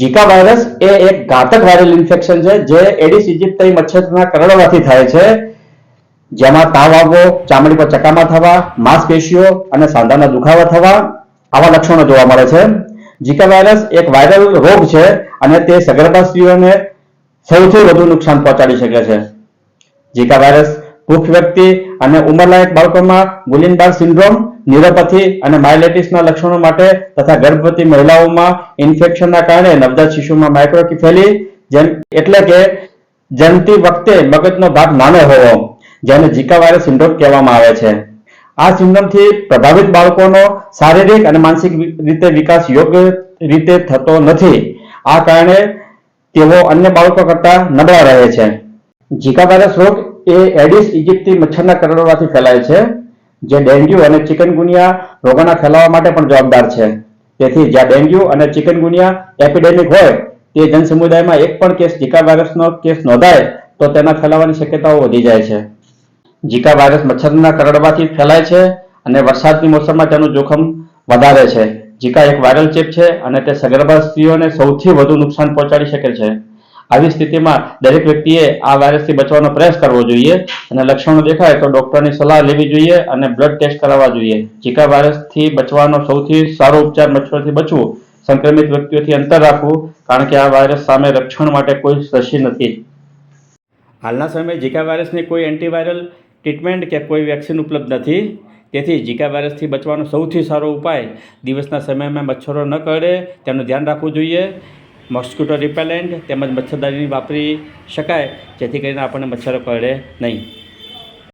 Zika virus એ એક ઘાતક viral infection છે, જે એડિસ ઇજિપ્તઈ મચ્છરના કરડવાથી થાય છે. જેમાં તાવ આવવો, ચામડી પર ચકામા થવા માંસપેશીઓ અને સાંધાના દુખાવા થવા આવા લક્ષણો જોવા મળે છે. જીકા વાયરસ એક વાયરલ રોગ છે અને તે સગર્ભા સ્ત્રીઓને સૌથી વધુ નુકસાન પહોંચાડી શકે છે. જીકા વાયરસ પુખ્ત વ્યક્તિ અને ઉંમરલાયક બાળકોમાં ગુલિનબાર સિન્ડ્રોમ, ન્યુરોપેથી અને માયલેટિસના લક્ષણો માટે તથા ગર્ભવતી મહિલાઓમાં ઇન્ફેક્શનના કારણે નવજાત શિશુમાં માઇક્રોકિફેલી જેમ એટલે કે જન્મતી વખતે મગજનો ભાગ નાનો હોવો, જેને ઝીકા વાયરસ સિન્ડ્રોમ કહેવામાં આવે છે. આ સિન્ડ્રોમથી પ્રભાવિત બાળકોનો શારીરિક અને માનસિક રીતે વિકાસ યોગ્ય રીતે થતો નથી. આ કારણે તેઓ અન્ય બાળકો કરતા નબળા રહે છે. ઝીકા વાયરસ રોગ એ એડિસ ઇજિપ્તી મચ્છરના કરડવાથી ફેલાય છે, જે ડેન્ગ્યુ અને ચિકનગુનિયા રોગોના ફેલાવા માટે પણ જવાબદાર છે. તેથી જ્યાં ડેન્ગ્યુ અને ચિકનગુનિયા એપિડેમિક હોય, તે જનસમુદાયમાં એક પણ કેસ ઝીકા વાયરસનો કેસ નોંધાય, તો તેના ફેલાવાની શક્યતાઓ વધી જાય છે. ઝીકા વાયરસ મચ્છરના કરડવાથી ફેલાય છે અને વરસાદની મોસમમાં તેનું જોખમ વધારે છે. ઝીકા એક વાયરલ ચેપ છે અને તે સગર્ભા સ્ત્રીઓને સૌથી વધુ નુકસાન પહોંચાડી શકે છે. આવી સ્થિતિમાં દરેક વ્યક્તિએ આ વાયરસથી બચવાનો પ્રયાસ કરવો જોઈએ અને લક્ષણો દેખાય તો ડોક્ટરની સલાહ લેવી જોઈએ અને બ્લડ ટેસ્ટ કરાવવા જોઈએ. ઝીકા વાયરસથી બચવાનો સૌથી સારો ઉપચાર મચ્છરથી બચવું, સંક્રમિત વ્યક્તિઓથી અંતર રાખવું, કારણ કે આ વાયરસ સામે રક્ષણ માટે કોઈ રસી નથી. હાલના સમયે ઝીકા વાયરસની કોઈ એન્ટીવાયરલ ટ્રીટમેન્ટ કે કોઈ વેક્સિન ઉપલબ્ધ નથી. તેથી ઝીકા વાયરસથી બચવાનો સૌથી સારો ઉપાય દિવસના સમયમાં મચ્છરો ન કરે, તેનું ધ્યાન રાખવું જોઈએ. મોસ્કિટો રિપેલેન્ટ તેમજ મચ્છરદાની વાપરી શકાય જેથી કરીને આપણને મચ્છરો કરડે નહીં.